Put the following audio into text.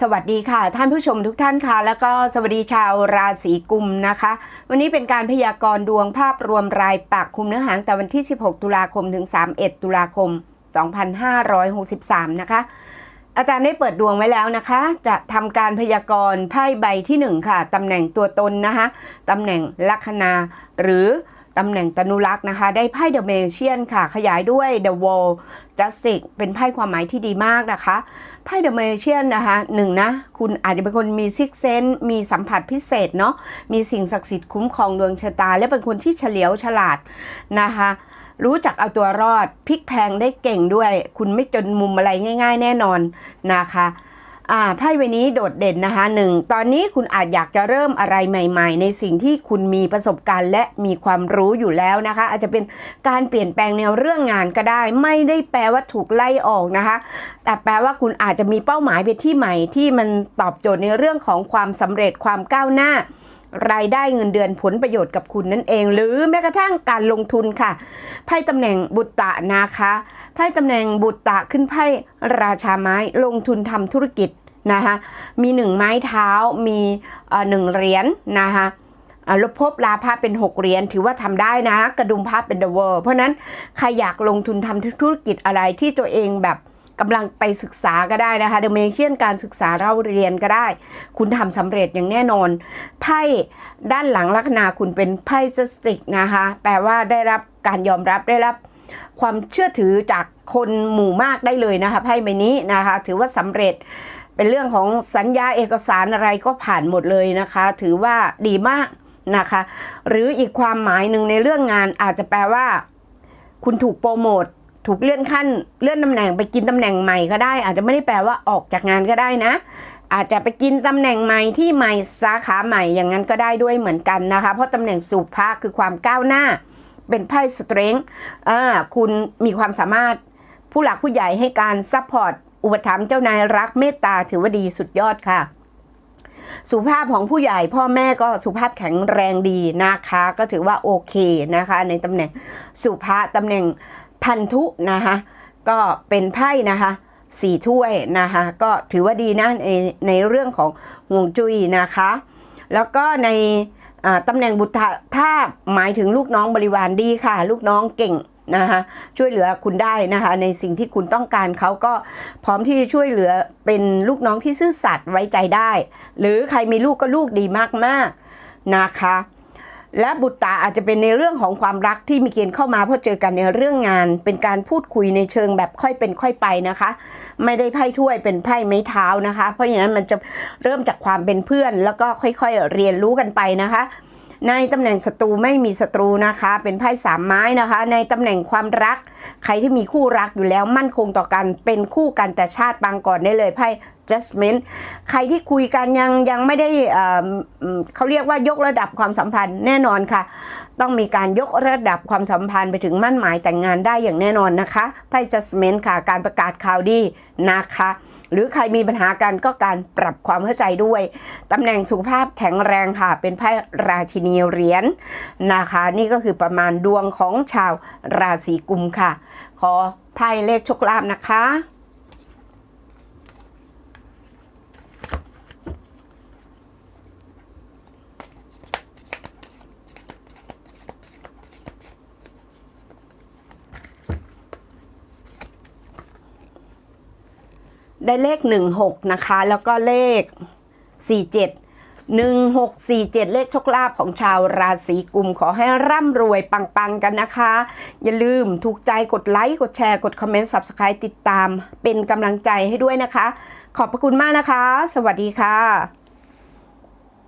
สวัสดีค่ะ ท่านผู้ชมทุกท่านค่ะ แล้วก็สวัสดีชาวราศีกุมนะคะ วันนี้เป็นการพยากรณ์ดวงภาพรวมรายปักคุมเนื้อหางแต่วันที่ 16 ตุลาคมถึง 31 ตุลาคม 2563 นะคะ อาจารย์ได้เปิดดวงไว้แล้วนะคะ จะทำการพยากรณ์ไพ่ใบที่ 1 ค่ะตำแหน่งตัวตนนะคะตำแหน่งลัคนาหรือ ตำแหน่งตนุรักษ์นะคะ ได้ไพ่เดอะเมเชียนค่ะ ขยายด้วย The Wall Justice เป็นไพ่ความหมายที่ดีมากนะคะ ไพ่เดอะเมเชียนนะคะหนึ่งนะ คุณอาจจะเป็นคนมีซิกเซนมีสัมผัสพิเศษเนาะมีสิ่งศักดิ์สิทธิ์คุ้มครองดวงชะตา และเป็นคนที่เฉลียวฉลาดนะคะรู้จักเอาตัวรอดพลิกแพลงได้เก่งด้วย คุณไม่จนมุมอะไรง่าย ๆ แน่นอนนะคะ อ่าไพ่ใบนี้โดดเด่นนะคะหนึ่งตอนนี้คุณอาจอยากจะเริ่มอะไรใหม่ ๆ ในสิ่งที่คุณมีประสบการณ์และมีความรู้อยู่แล้วนะคะ อาจจะเป็นการเปลี่ยนแปลงแนวเรื่องงานก็ได้ ไม่ได้แปลว่าถูกไล่ออกนะคะ แต่แปลว่าคุณอาจจะมีเป้าหมายไปที่ใหม่ที่มันตอบโจทย์ในเรื่องของความสำเร็จความก้าวหน้า รายได้เงินเดือนผลประโยชน์กับคุณนั่นเอง หรือแม้กระทั่งการลงทุนค่ะไพ่ตำแหน่งบุตตะนะคะไพ่ตำแหน่งบุตตะขึ้นไพ่ราชาไม้ลงทุนทำธุรกิจนะคะมีหนึ่งไม้เท้ามีหนึ่งเหรียญนะคะลบภพลาภะเป็น 6 เหรียญถือว่าทำได้นะ กระดุมภาพเป็นเดอะเวิร์เพราะฉะนั้น ใครอยากลงทุนทำธุรกิจอะไรที่ตัวเองแบบ กำลังไปศึกษาก็ได้นะคะเดเมเชียนการศึกษาเราเรียนก็ได้ คุณทำสำเร็จอย่างแน่นอน ไพ่ด้านหลังลัคนาคุณเป็นไพ่สติกนะคะ แปลว่าได้รับการยอมรับได้รับความเชื่อถือจากคนหมู่มากได้เลยนะคะไพ่ใบนี้นะคะ ถือว่าสำเร็จเป็นเรื่องของสัญญาเอกสารอะไรก็ผ่านหมดเลยนะคะ ถือว่าดีมากนะคะ หรืออีกความหมายหนึ่งในเรื่องงานอาจจะแปลว่า คุณถูกโปรโมท ถูกเลื่อนขั้นเลื่อนตำแหน่งไปกินตำแหน่งใหม่ก็ได้ อาจจะไม่ได้แปลว่าออกจากงานก็ได้นะ อาจจะไปกินตำแหน่งใหม่ที่ใหม่สาขาใหม่อย่างนั้นก็ได้ด้วยเหมือนกันนะคะ เพราะตำแหน่งสุภาคือความก้าวหน้า เป็นไพ่สเตรงคุณมีความสามารถผู้หลักผู้ใหญ่ให้การซัพพอร์ตอุปถัมภ์เจ้านายรักเมตตาถือว่าดีสุดยอดค่ะ สุภาพของผู้ใหญ่พ่อแม่ก็สุภาพแข็งแรงดีนะคะ ก็ถือว่าโอเคนะคะ ในตำแหน่งสุภาพตำแหน่ง พันธุนะคะก็เป็นไพ่นะคะสี่ถ้วยนะคะก็ถือว่าดีนะในในเรื่องของห่วงจุ้ยนะคะ แล้วก็ในตำแหน่งบุตรถ้าหมายถึงลูกน้องบริวารดีค่ะ ลูกน้องเก่งนะคะช่วยเหลือคุณได้นะคะในสิ่งที่คุณต้องการเขาก็พร้อมที่จะช่วยเหลือเป็นลูกน้องที่ซื่อสัตย์ไว้ใจได้ หรือใครมีลูกก็ลูกดีมากๆนะคะ และบุตรตาอาจจะเป็นในเรื่องของความรักที่มีเกณฑ์เข้ามาเพราะเจอกันในเรื่องงาน เป็นการพูดคุยในเชิงแบบค่อยเป็นค่อยไปนะคะ ไม่ได้ไพ่ถ้วยเป็นไพ่ไม้เท้านะคะ เพราะฉะนั้นมันจะเริ่มจากความเป็นเพื่อน แล้วก็ค่อยๆเรียนรู้กันไปนะคะในตำแหน่งศัตรูไม่มีศัตรูนะคะ เป็นไพ่สามไม้นะคะ ในตำแหน่งความรัก ใครที่มีคู่รักอยู่แล้วมั่นคงต่อกันเป็นคู่กันแต่ชาติปางก่อนได้เลยไพ่ adjustment ใครที่คุยกันยังยังไม่ได้เขาเรียกว่ายกระดับความสัมพันธ์แน่นอนค่ะ ต้องมีการยกระดับความสัมพันธ์ไปถึงมั่นหมายแต่งงานได้อย่างแน่นอนนะคะไพ่ adjustment ค่ะ การประกาศข่าวดีนะคะ หรือใครมีปัญหากันก็การปรับความเข้าใจด้วยตำแหน่งสุขภาพแข็งแรงค่ะ เป็นไพ่ราชินีเหรียญนะคะ นี่ก็คือประมาณดวงของชาวราศีกุมค่ะ ขอไพ่เลขโชคลาภนะคะ ได้เลข 16 นะคะ แล้วก็เลข 47 1647 เลขโชคลาภของชาวราศีกุมขอให้ร่ำรวยปังๆกันนะคะ อย่าลืมถูกใจกดไลค์ กดแชร์ กดคอมเมนต์ Subscribe ติดตามเป็นกำลังใจให้ด้วยนะคะ ขอบพระคุณมากนะคะ สวัสดีค่ะ